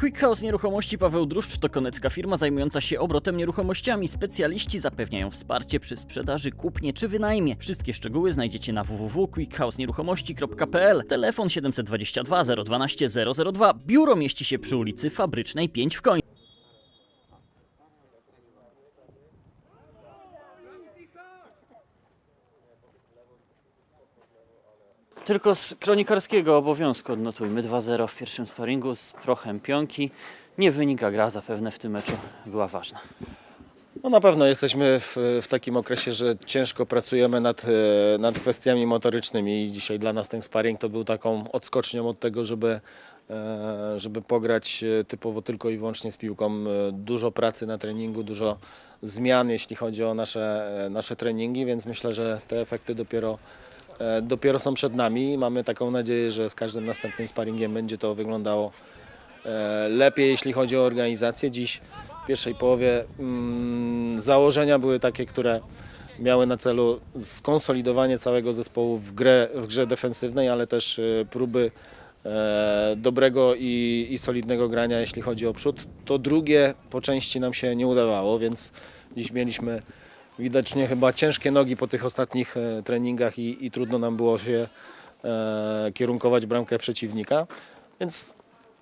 Quick House Nieruchomości Paweł Druszcz to konecka firma zajmująca się obrotem nieruchomościami. Specjaliści zapewniają wsparcie przy sprzedaży, kupnie czy wynajmie. Wszystkie szczegóły znajdziecie na www.quickhousenieruchomości.pl. Telefon 722 012 002. Biuro mieści się przy ulicy Fabrycznej 5 w Koń. Tylko z kronikarskiego obowiązku odnotujmy 2-0 w pierwszym sparingu z prochem pionki. Nie wynika gra, zapewne w tym meczu była ważna. No na pewno jesteśmy w, w takim okresie, że ciężko pracujemy nad, e, nad kwestiami motorycznymi i dzisiaj dla nas ten sparring to był taką odskocznią od tego, żeby, e, żeby pograć e, typowo tylko i wyłącznie z piłką. Dużo pracy na treningu, dużo zmian, jeśli chodzi o nasze, nasze treningi, więc myślę, że te efekty dopiero, dopiero są przed nami. Mamy taką nadzieję, że z każdym następnym sparingiem będzie to wyglądało e, lepiej, jeśli chodzi o organizację. Dziś w pierwszej połowie mm, założenia były takie, które miały na celu skonsolidowanie całego zespołu w, grę, w grze defensywnej, ale też e, próby e, dobrego i, i solidnego grania, jeśli chodzi o przód. To drugie po części nam się nie udawało, więc dziś mieliśmy widocznie chyba ciężkie nogi po tych ostatnich e, treningach i, i trudno nam było się e, kierunkować bramkę przeciwnika. Więc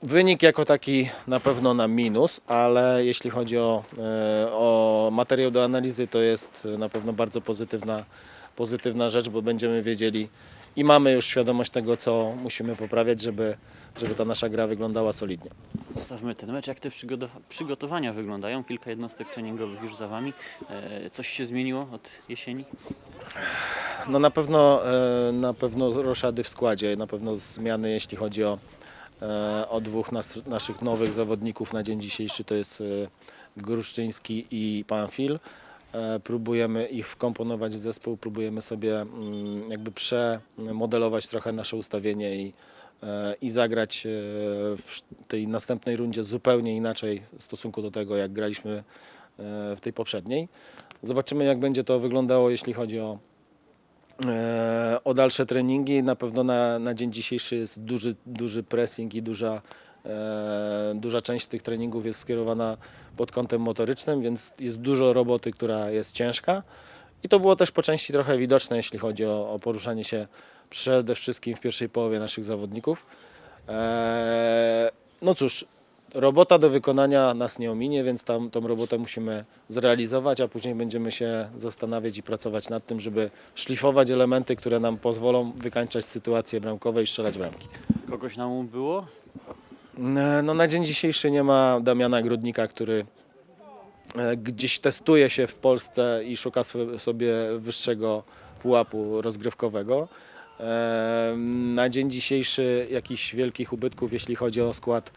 Wynik jako taki na pewno na minus, ale jeśli chodzi o, e, o materiał do analizy, to jest na pewno bardzo pozytywna, pozytywna rzecz, bo będziemy wiedzieli i mamy już świadomość tego, co musimy poprawiać, żeby, żeby ta nasza gra wyglądała solidnie. Zostawmy ten mecz. Jak te przygotow- przygotowania wyglądają? Kilka jednostek treningowych już za Wami. E, Coś się zmieniło od jesieni? No na pewno, e, na pewno roszady w składzie, na pewno zmiany jeśli chodzi o, e, o dwóch nas, naszych nowych zawodników na dzień dzisiejszy, to jest Gruszczyński i Panfil. E, Próbujemy ich wkomponować w zespół, próbujemy sobie mm, jakby przemodelować trochę nasze ustawienie i, e, i zagrać e, w tej następnej rundzie zupełnie inaczej w stosunku do tego, jak graliśmy w tej poprzedniej. Zobaczymy, jak będzie to wyglądało, jeśli chodzi o, o dalsze treningi. Na pewno na, na dzień dzisiejszy jest duży, duży pressing i duża, duża część tych treningów jest skierowana pod kątem motorycznym, więc jest dużo roboty, która jest ciężka. I to było też po części trochę widoczne, jeśli chodzi o, o poruszanie się przede wszystkim w pierwszej połowie naszych zawodników. E, no cóż, robota do wykonania nas nie ominie, więc tam, tą robotę musimy zrealizować, a później będziemy się zastanawiać i pracować nad tym, żeby szlifować elementy, które nam pozwolą wykańczać sytuacje bramkowe i strzelać bramki. Kogoś nam było? E, No, na dzień dzisiejszy nie ma Damiana Grudnika, który e, gdzieś testuje się w Polsce i szuka sobie wyższego pułapu rozgrywkowego. E, Na dzień dzisiejszy jakichś wielkich ubytków, jeśli chodzi o skład,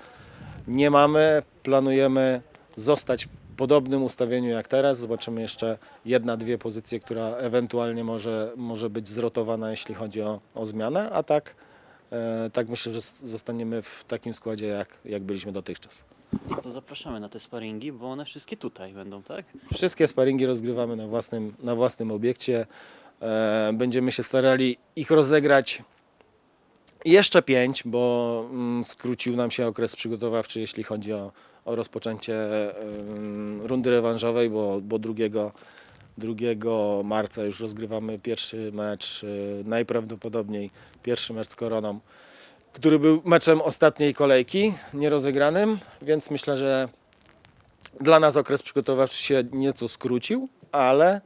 nie mamy. Planujemy zostać w podobnym ustawieniu jak teraz. Zobaczymy jeszcze jedna, dwie pozycje, która ewentualnie może, może być zrotowana, jeśli chodzi o, o zmianę, a tak, tak myślę, że zostaniemy w takim składzie, jak, jak byliśmy dotychczas. To zapraszamy na te sparingi, bo one wszystkie tutaj będą, tak? Wszystkie sparingi rozgrywamy na własnym, na własnym obiekcie. E, będziemy się starali ich rozegrać jeszcze pięć, bo mm, skrócił nam się okres przygotowawczy, jeśli chodzi o, o rozpoczęcie rundy rewanżowej, bo, bo 2, 2 marca już rozgrywamy pierwszy mecz, e, najprawdopodobniej pierwszy mecz z Koroną, który był meczem ostatniej kolejki, nierozegranym, więc myślę, że dla nas okres przygotowawczy się nieco skrócił, ale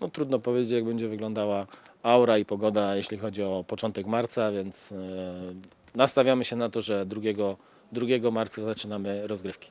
no, trudno powiedzieć, jak będzie wyglądała aura i pogoda, jeśli chodzi o początek marca, więc e, nastawiamy się na to, że 2, 2 marca zaczynamy rozgrywki.